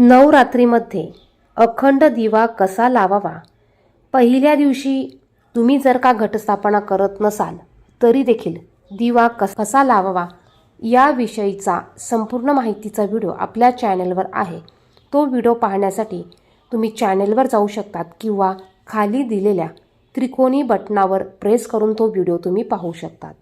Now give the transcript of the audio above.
नवरात्रीमध्ये अखंड दिवा कसा लावावा? पहिल्या दिवशी तुम्ही जर का घटस्थापना करत नसाल तरी देखील दिवा कस कसा लावावा याविषयीचा संपूर्ण माहितीचा व्हिडिओ आपल्या चॅनलवर आहे. तो व्हिडिओ पाहण्यासाठी तुम्ही चॅनलवर जाऊ शकतात किंवा खाली दिलेल्या त्रिकोणी बटनावर प्रेस करून तो व्हिडिओ तुम्ही पाहू शकतात.